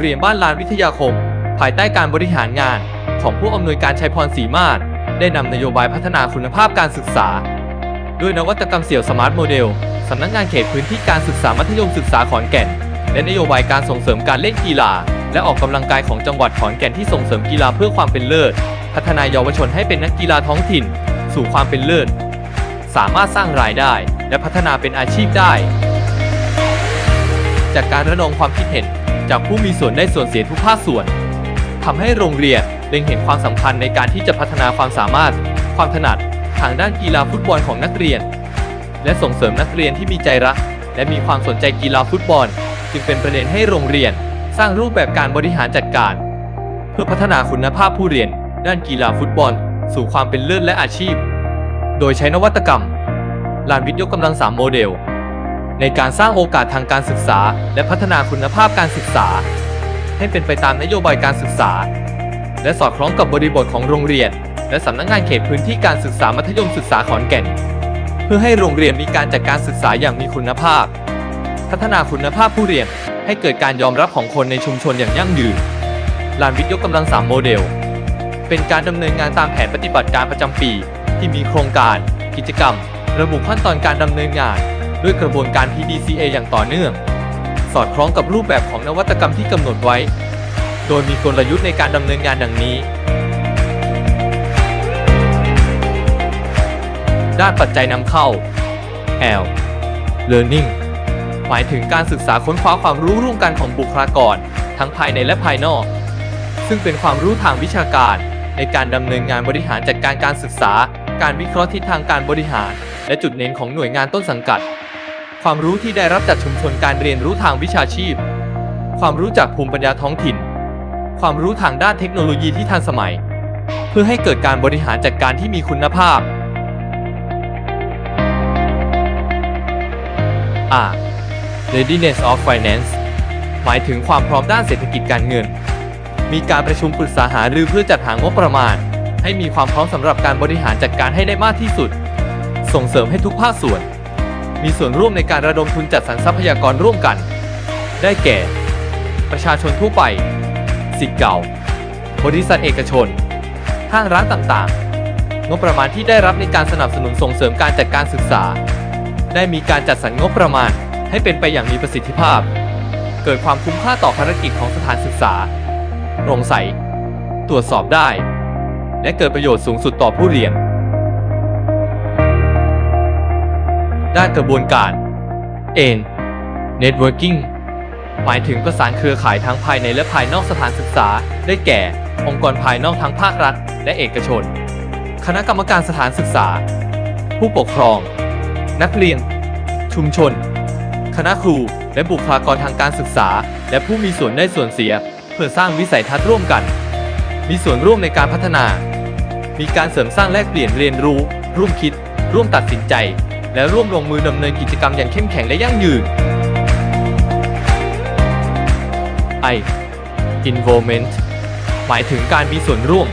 เรียนบ้านลานวิทยาคม ภายใต้การบริหารงาน ของผู้อำนวยการชัยพรศรีมาศได้นำนโยบายพัฒนาคุณภาพการศึกษา ด้วยนวัตกรรมเสี่ยวสมาร์ทโมเดลสำนักงานเขตพื้นที่การศึกษามัธยมศึกษาขอนแก่น และนโยบายการส่งเสริมการเล่นกีฬา และออกกำลังกายของจังหวัดขอนแก่นที่ส่งเสริมกีฬาเพื่อความเป็นเลิศ พัฒนาเยาวชนให้เป็นนักกีฬาท้องถิ่น สู่ความเป็นเลิศ สามารถสร้างรายได้ และพัฒนาเป็นอาชีพได้ จากการระดมความคิดเห็น จากผู้มีส่วนได้ส่วนเสียทุกภาคส่วนทำให้โรงเรียนเล็งเห็นความสำคัญในการที่จะพัฒนาความสามารถ ความถนัดทางด้านกีฬาฟุตบอลของนักเรียน และส่งเสริมนักเรียนที่มีใจรัก และมีความสนใจกีฬาฟุตบอล จึงเป็นประเด็นให้โรงเรียน สร้างรูปแบบการบริหารจัดการ เพื่อพัฒนาคุณภาพผู้เรียน ด้านกีฬาฟุตบอล สู่ความเป็นเลิศและอาชีพ โดยใช้นวัตกรรมลานวิทยกำลังสามโมเดล ในการสร้างโอกาสทางการศึกษา และพัฒนาคุณภาพการศึกษา ให้เป็นไปตามนโยบายการศึกษา และสอดคล้องกับบริบทของโรงเรียน และสำนักงานเขตพื้นที่การศึกษามัธยมศึกษาขอนแก่น เพื่อให้โรงเรียนมีการจัดการศึกษาอย่างมีคุณภาพ พัฒนาคุณภาพผู้เรียนให้เกิดการยอมรับของคนในชุมชนอย่างยั่งยืนลานวิทยกำลังสามโมเดล เป็นการดำเนินงานตามแผนปฏิบัติการประจำปี ที่มีโครงการ กิจกรรม ระบุขั้นตอนการดำเนินงาน ด้วยกระบวนการ PDCA อย่างต่อเนื่อง สอดคล้องกับรูปแบบของนวัตกรรมที่กำหนดไว้ โดยมีกลยุทธ์ในการดำเนินงานดังนี้ ด้านปัจจัยนำเข้า L Learning หมายถึงการศึกษาค้นคว้าความรู้ร่วมกันของบุคลากร ทั้งภายในและภายนอก ซึ่งเป็นความรู้ทางวิชาการ ในการดำเนินงานบริหารจัดการการศึกษา การวิเคราะห์ทิศทางการบริหาร และจุดเน้นของหน่วยงานต้นสังกัด ความรู้ที่ได้รับจากชุมชนการเรียนรู้ทางวิชาชีพ ความรู้จากภูมิปัญญาท้องถิ่น ความรู้ทางด้านเทคโนโลยีที่ทันสมัย เพื่อให้เกิดการบริหารจัดการที่มีคุณภาพ R Readiness of Finance หมายถึงความพร้อมด้านเศรษฐกิจการเงิน มีการประชุมปรึกษาหารือเพื่อจัดหางบประมาณ ให้มีความพร้อมสำหรับการบริหารจัดการให้ได้มากที่สุด ส่งเสริมให้ทุกภาคส่วน มีส่วนร่วมในการระดมทุนจัดสรรทรัพยากรร่วมกัน ได้แก่ ประชาชนทั่วไป สิทธิ์เก่า บริษัทเอกชน ห้างร้านต่างๆ งบประมาณที่ได้รับในการสนับสนุนส่งเสริมการจัดการศึกษา ได้มีการจัดสรรงบประมาณให้เป็นไปอย่างมีประสิทธิภาพ เกิดความคุ้มค่าต่อภารกิจของสถานศึกษา โปร่งใส ตรวจสอบได้ และเกิดประโยชน์สูงสุดต่อผู้เรียน ด้านกระบวนการ N Networking หมายถึงประสานเครือข่ายทั้งภายในและภายนอกสถานศึกษา ได้แก่ องค์กรภายนอกทั้งภาครัฐ และเอกชน คณะกรรมการสถานศึกษา ผู้ปกครอง นักเรียน ชุมชน คณะครู และบุคลากรทางการศึกษา และผู้มีส่วนได้ส่วนเสีย เพื่อสร้างวิสัยทัศน์ร่วมกัน มีส่วนร่วมในการพัฒนา มีการเสริมสร้างแลกเปลี่ยนเรียนรู้ ร่วมคิด ร่วมตัดสินใจ และร่วมลงมือดำเนินกิจกรรมอย่างเข้มแข็งและยั่งยืน I Involvement หมายถึงการมีส่วนร่วม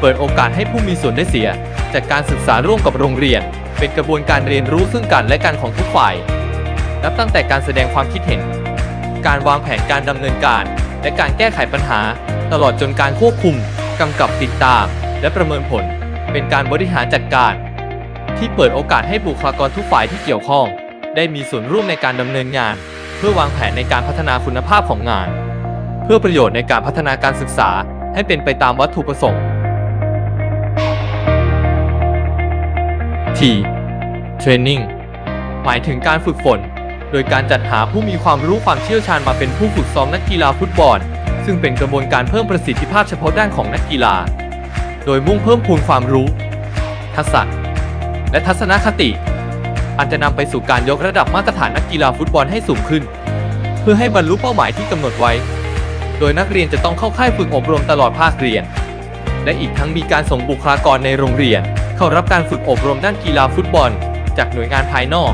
เปิดโอกาสให้ผู้มีส่วนได้เสีย จากการศึกษาร่วมกับโรงเรียน เป็นกระบวนการเรียนรู้ซึ่งกันและกันของทุกฝ่าย นับตั้งแต่การแสดงความคิดเห็น การวางแผนการดำเนินการ และการแก้ไขปัญหา ตลอดจนการควบคุมกำกับติดตาม และประเมินผล เป็นการบริหารจัดการ ที่เปิดโอกาสให้บุคลากรทุกฝ่ายที่เกี่ยวข้อง ได้มีส่วนร่วมในการดำเนินงาน เพื่อวางแผนในการพัฒนาคุณภาพของงาน เพื่อประโยชน์ในการพัฒนาการศึกษาให้เป็นไปตามวัตถุประสงค์ T Training หมายถึงการฝึกฝน โดยการจัดหาผู้มีความรู้ความเชี่ยวชาญมาเป็นผู้ฝึกซ้อมนักกีฬาฟุตบอล ซึ่งเป็นกระบวนการเพิ่มประสิทธิภาพเฉพาะด้านของนักกีฬา โดยมุ่งเพิ่มพูนความรู้ ทักษะ และทัศนคติ อาจจะนำไปสู่การยกระดับมาตรฐานนักกีฬาฟุตบอลให้สูงขึ้น เพื่อให้บรรลุเป้าหมายที่กำหนดไว้ โดยนักเรียนจะต้องเข้าค่ายฝึกอบรมตลอดภาคเรียน และอีกทั้งมีการส่งบุคลากรในโรงเรียน เข้ารับการฝึกอบรมด้านกีฬาฟุตบอล จากหน่วยงานภายนอก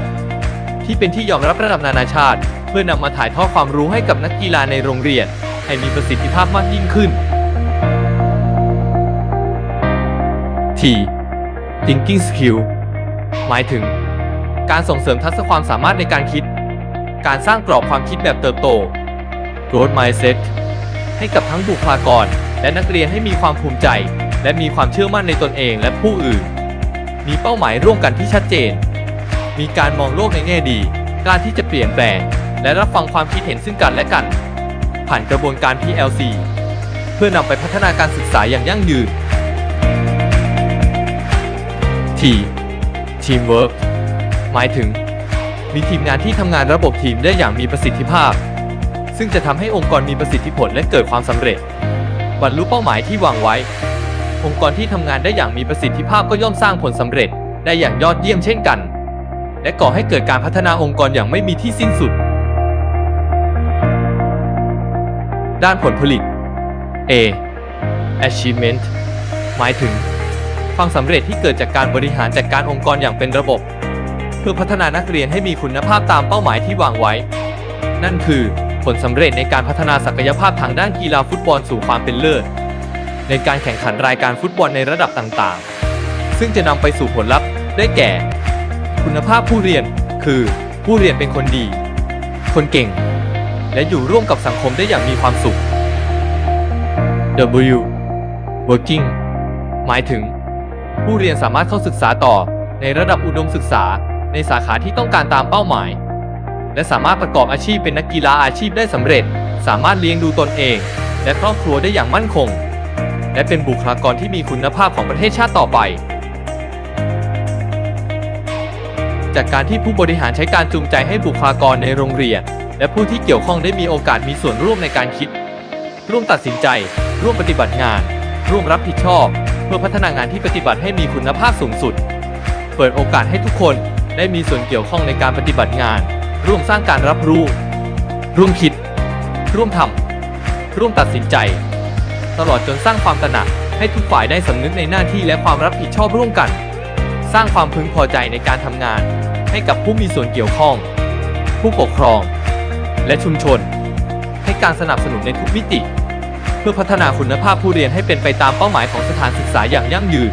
ที่เป็นที่ยอมรับระดับนานาชาติ เพื่อนำมาถ่ายทอดความรู้ให้กับนักกีฬาในโรงเรียน ให้มีประสิทธิภาพมากยิ่งขึ้น T Thinking Skill หมายถึง การส่งเสริมทักษะความสามารถในการคิด การสร้างกรอบความคิดแบบเติบโต Growth Mindset ให้กับทั้งบุคลากร และนักเรียนให้มีความภูมิใจ และมีความเชื่อมั่นในตนเองและผู้อื่น มีเป้าหมายร่วมกันที่ชัดเจน มีการมองโลกในแง่ดีการที่จะเปลี่ยนแปลง และรับฟังความคิดเห็นซึ่งกันและกัน ผ่านกระบวนการ PLC เพื่อนำไปพัฒนาการศึกษาอย่างยั่งยืน T Teamwork หมายถึง มีทีมงานที่ทำงานระบบทีมได้อย่างมีประสิทธิภาพ ซึ่งจะทำให้องค์กรมีประสิทธิผลและเกิดความสำเร็จ บรรลุเป้าหมายที่วางไว้ องค์กรที่ทำงานได้อย่างมีประสิทธิภาพก็ย่อมสร้างผลสำเร็จ ได้อย่างยอดเยี่ยมเช่นกัน และก่อให้เกิดการพัฒนาองค์กรอย่างไม่มีที่สิ้นสุด ด้านผลผลิต A achievement หมายถึง ความสำเร็จที่เกิดจากการบริหารจัดการองค์กรอย่างเป็นระบบ เพื่อพัฒนานักเรียนให้มีคุณภาพตามเป้าหมายที่วางไว้ นั่นคือผลสำเร็จในการพัฒนาศักยภาพทางด้านกีฬาฟุตบอลสู่ความเป็นเลิศ ในการแข่งขันรายการฟุตบอลในระดับต่างๆ ซึ่งจะนำไปสู่ผลลัพธ์ได้แก่ คุณภาพผู้เรียน คือ ผู้เรียนเป็นคนดี คนเก่ง และอยู่ร่วมกับสังคมได้อย่างมีความสุข W working หมายถึง ผู้เรียนสามารถเข้าศึกษาต่อในระดับอุดมศึกษาในสาขาที่ต้องการตามเป้าหมาย และสามารถประกอบอาชีพเป็นนักกีฬาอาชีพได้สำเร็จ สามารถเลี้ยงดูตนเอง และครอบครัวได้อย่างมั่นคง และเป็นบุคลากรที่มีคุณภาพของประเทศชาติต่อไป จากการที่ผู้บริหารใช้การจูงใจให้บุคลากรในโรงเรียน และผู้ที่เกี่ยวข้องได้มีโอกาสมีส่วนร่วมในการคิด ร่วมตัดสินใจ ร่วมปฏิบัติงาน ร่วมรับผิดชอบ เพื่อพัฒนางานที่ปฏิบัติให้มีคุณภาพสูงสุด เปิดโอกาสให้ทุกคนได้มีส่วนเกี่ยวข้องในการปฏิบัติงาน ร่วมสร้างการรับรู้ ร่วมคิด ร่วมทำร่วมตัดสินใจ ตลอดจนสร้างความตระหนักให้ทุกฝ่ายได้สำนึกในหน้าที่และความรับผิดชอบร่วมกัน สร้างความพึงพอใจในการทำงาน ให้กับผู้มีส่วนเกี่ยวข้อง ผู้ปกครอง และชุมชน ให้การสนับสนุนในทุกมิติ พื่อพัฒนาคุณภาพผู้เรียนให้เป็นไปตามเป้าหมายของสถานศึกษาอย่างยั่งยืน